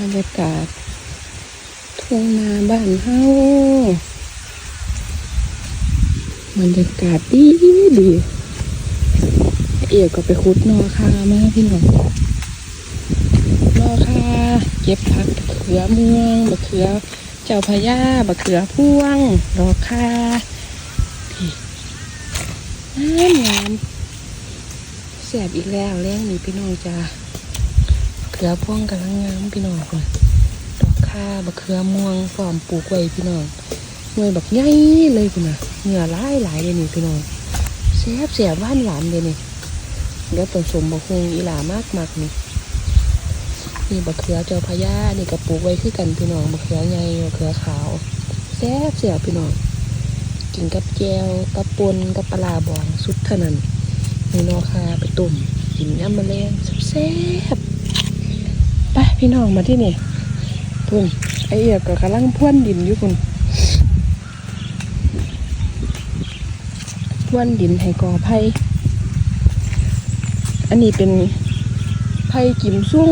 บรรยากาศ ทุ่งนาบ้านเฮาบรรยากาศดีดีเอกก็ไปคุดนอคามาพี่น้องนอคาเก็บผักบะเขือเมืองบะเขือ เจ้าพญาบะเขือพ่วงดอคาพี่งามงามแสบอีกแล้วแรงนี่พี่น้องจ้า ขือพ่วงกำลังงามพี่น้องคนดอกข้าบะเขือม่วงฟอมปลูกไว้พี่น้องหน่วยแบบใหญ่เลยคุณน่ะเหงื่อหลายหลายเลยนี่พี่น้องแซ่บแซ่บหวานหวานเลยนี่เดี๋ยวผสมบะฮงอีหลามากมากนี่นี่บะเขือเจ้าพญานี่ก็ปลูกไว้คือกันพี่น้องบะเขือใหญ่บะเขือขาวแซบแซ่บพี่น้องกินกับแจวกับปนกับปลาบองสุดเท่านั้นนี่นอคาไปต้มกินย่ำมะแรงแซ่บ ไปพี่น้องมาที่นี่พุ่นไอเอียก็กำลังพ่วนดินอยู่พุ่นพ่วนดินให้กอไผ่อันนี้เป็นไผ่กิมซุ่ง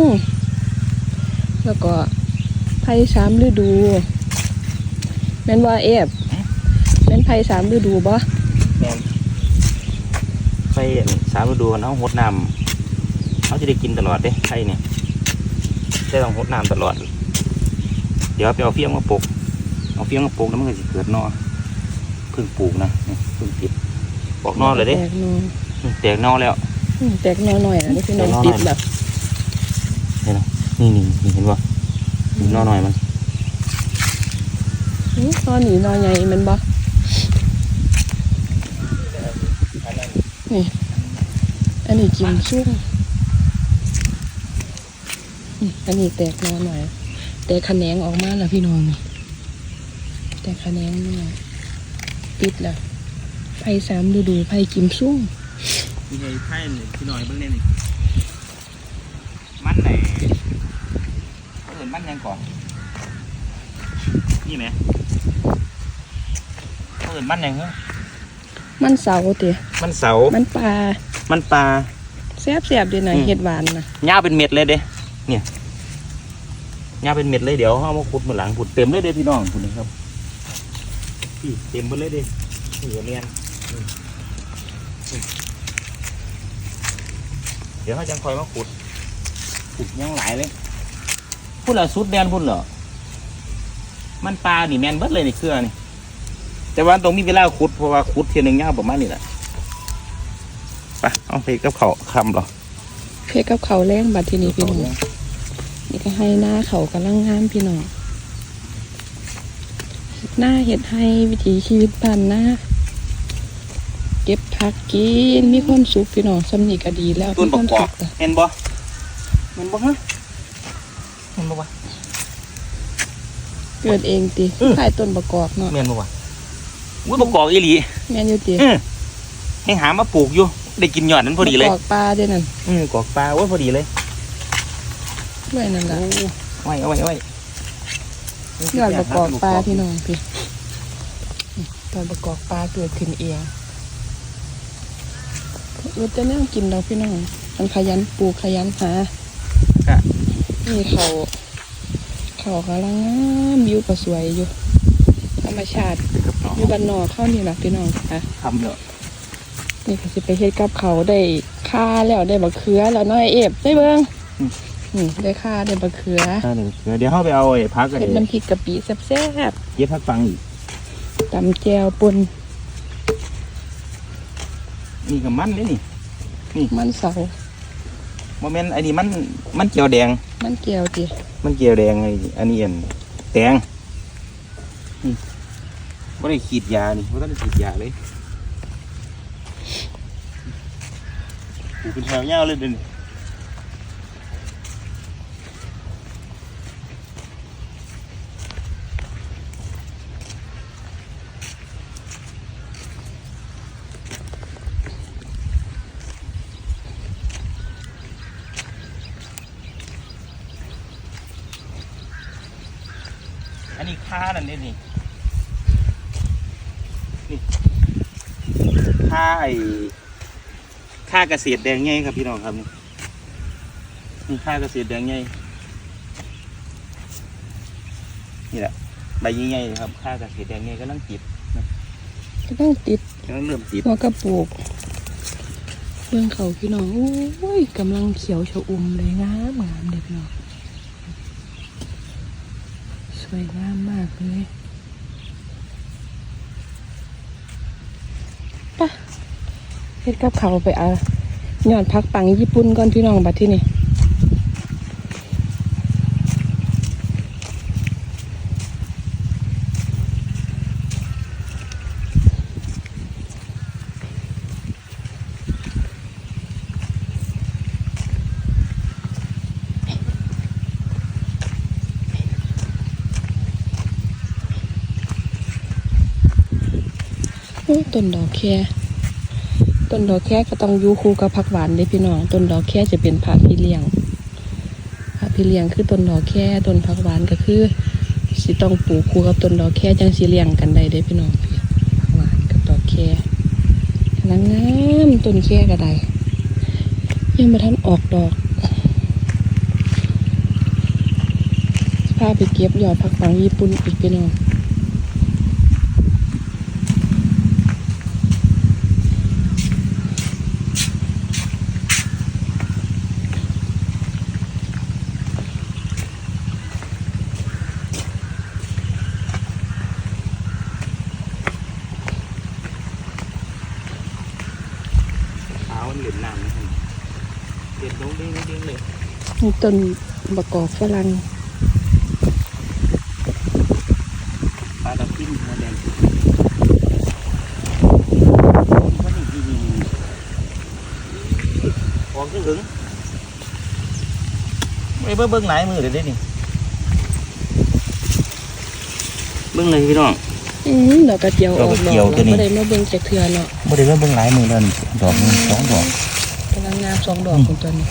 แล้วก็ไผ่สามฤดูแม่นว่าเอฟแม่นไผ่สามฤดูบ่แม่นไฟสามฤดูเขาหดน้ำเขาจะได้กินตลอดเด้ไฟเนี่ย ได้ต้องหดน้ำตลอด เดี๋ยวไปเอาเฟี้ยงมาปลูกเอาเฟี้ยงมาปลูกแล้วมันก็จะเกิดหนอเพิ่งปลูกนะนี่เพิ่งติดออกหนอเลยเด้แตกหนออืมแตกหนอแล้วอืมแตกหนอหน่อยนะนี่พี่น้องแตกหน่อหน่ติอยดแบบนี่นี่นี่เห็นป่นี่หนอหน่อยมันอื้อตอนนี้หนอใหญ่แมันบ่อันนี้กินซุ่มนี่ อันนี้แตกหนอหน่อยแต่ขะแขนงออกมาแล้วพี่น้องนี่แต่ขะแขนงนี่ติดแล้วไผ่สามฤดูไผ่กิมซุ่มนี่ไงไฟนี่พี่หน่อยเบิ่งเนี่ยนี่มันไหนเขาเห็นมันยังก่อนนี่ไหมเขาเห็นมันยังเหรอมันเสาเตะมันเสามันปลามันปลาแซ่บแซ่บๆเดียวหน่อยอืมเห็ดหวานนะหญ้าเป็นเม็ดเลยเด้ เนี่ยหญ้าเป็นเม็ดเลยเดี๋ยวเอามาขุดมาหลังขุดเต็มเลยเด้พี่น้องคุณนี่ครับพี่เต็มหมดเลยเด้นี่ก็เรียนเดี๋ยวเขาจังคอยมาขุดขุดยังหลายเลยพูดละสุดแดนพูดเหรอมันปลาหนี่แมนเบิดเลยในเครือนี่ แต่ว่าตรงมีเวลาขุดเพราะว่าขุดเทียหนึงยาวประมาณนี้แหละไปเอาไปกับเขาคำเหรอเพลกับเขาแรงบัดทีนี้พี่น้อง นี่ก็ให้หน้าเขากำลังงามพี่น้องหน้าเห็ดให้วิถีชีวิตบ้านหน้าเก็บผักกินมีความสุขพี่น้องสำนีก็ดีแล้วต้นมีบคอวากมกสุขแล้วเห็นบ่เห็นบ่ฮะเห็นบ่วะ เกิดเองติอืมขายต้นประกอบเนาะแม่นบ่วะอุ้ยบกอกอีหลีแม่นอยู่ติเออให้หามาปลูกอยู่ ได้กินยอดนั้นพอดีเลย ประกอบปลาเด้วยนั่นอืมกอกปลาโอ้ยพอดีเลย ด้วยนั่นล่ะโอ้ยเอาไว้เอาไว้ยอดประกอบปลาพี่น้องพี่ตอนประกอบปลาเกิดขึ้นเองเราจะนั่งกินเราพี่น้องมันขยันปลูกขยันหาค่ะนี่เขาเขากำลังงามวิวก็สวยอยู่ ธรรมชาติกับน้องอยู่บ้านนอกเข้านี่แหละพี่น้องค่ะทำเนาะนี่ก็สิไปเฮ็ดกับเขาวได้ค่าแล้วได้บะเขือแล้วน้อยเอฟได้เบิ้ง นี่ได้ค่าได้บะเขือเดี๋ยวเดี๋ยวเขาไปเอาไอ้พักไอ้เฮ็ดน้ำพริกกะปิแซ่บเย็บพักฟังอีกๆตำแจวปนนี่กับมันเลยนี่มันเสาโมเมนต์ไอ้นี่มันมันเกียวแดง มันแก้วติมันเกียวแดงไอ้อันนี้อันแตงนี่ไม่ได้ขีดยานี่ไม่ต้องขีดยาเลยปลูกเป็นแถวยาวเลยเดิน อันนี้ค่านั่นนี่นี่นี่ค่าไอ้ค่าเกษตรแดงไงครับพี่น้องครับนี่นี่ค่าเกษตรแดงไงนี่แหละใบใหญ่ๆครับค่ากระเสียแดงเนี่ยก็นั่งจิบก็ต้องติดก็เริ่มติดหัวกระปุกเบื้องเขาพี่น้องโอ้ยกำลังเขียวชอุ่มเลยงามงามเด็กน้อง สวยงามมากเลยปะเฮ็ดกับเขาไปอาหยอดพักปังญี่ปุ่นก่อนพี่น้องบัดที่นี่ ต้นดอกแค่ต้นดอกแค่ก็ต้องอยู่คู่กับผักหวานเด้พี่น้อง ต้นดอกแค่จะเป็นผักพี่เลี้ยงผักพี่เลี้ยงคือต้นดอกแค่ต้นผักหวานก็คือสิต้องปลูกคู่กับต้นดอกแค่จังสิเลี้ยงกันได้เด้พี่น้องพักหวานกับดอกแค่กำลังงามต้นแค่ก็ได้ยังมาทันออกดอกพาไปเก็บยอดผักหวานญี่ปุ่นอีกพี่น้อง เท้ามันเหลือน้ำนะครับเด็ดลงเด้งเด้งเลย มีต้นบะกอกฝรั่งปลาตะพิ้นหัวแดงวันนี้ดีออกถึงไม่เบิ่งเบิ่งหลายมือเลยเด้นี่เบิ่งเลยพี่น้องอืมดอกกระเจียวออกดอกไม่ได้มาเบิ่งจากเทือนเนาะบ่ได้เบิ่งเบิ่งหลายมือแล้วนี่ดอกหนึ่งสองดอก กำลังงามสองดอกของตัวนี้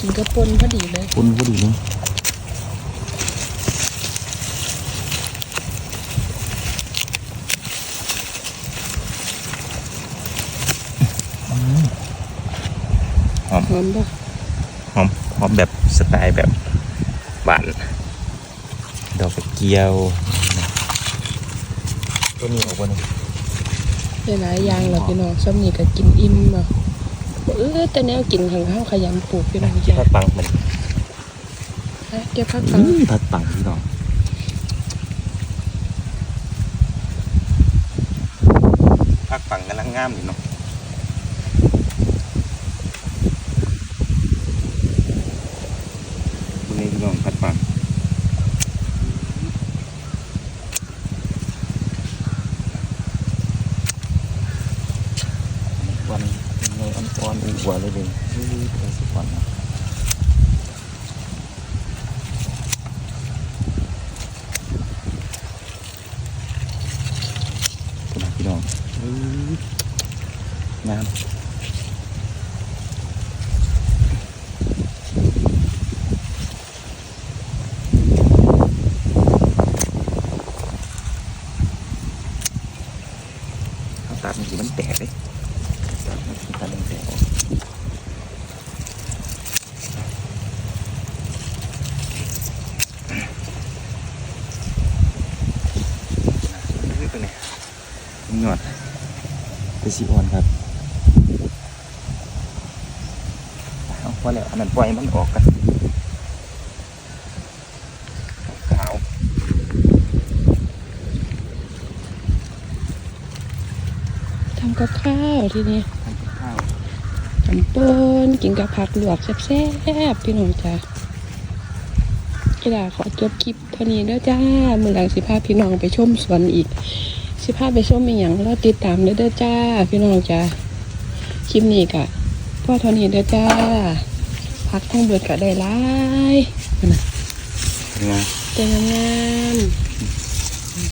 กินกระปนพอดีเลยคุณก็ดีเลยหอมหอมบ่หอมหอมแบบสไตล์แบบหวานดอกกระเจียว ตัวนี้ออกวันนี้หลายๆอย่างเราพี่น้องซ้ำนี่ก็กินอิ่มบ่ เออแต่แนวกินของเขาขยันปลูกพี่น้องจ้ะผักปังมันฮะเก็บผักปังผักปังพี่น้องผักปังกำลังงามอยู่เนาะดูนี่พี่น้องผักปังวันในอ่ อนๆอูหัวเลยเลยนี่เป็นสุกวันนะพี่น้องอื้องามเอาตัดมันสิมันแตกเลยตัดมันสิตัดมันแตกออกนี่ตัวนี้หยอด ไป สีอ่อนครับเอาพอแล้วอันนั้นปล่อยมันออกกันขาวทำกับข้าวทีนี้ทำกับข้าวจำปนกินกับผักลวกแซ่บๆพี่น้องจ้ะกีฬาขอจบคลิปเท่านี้แล้วจ้า มือหลังสิพาพี่น้องไปชมสวนอีก สิพาไปชมอีกอย่างแล้วติดตามเด้อเด้อจ้า พี่น้องจ้าคลิปนี้กะพ่อเท่านี้เด้อจ้าพักทั้งเบิดกะได้หลายนะนะเจองามๆ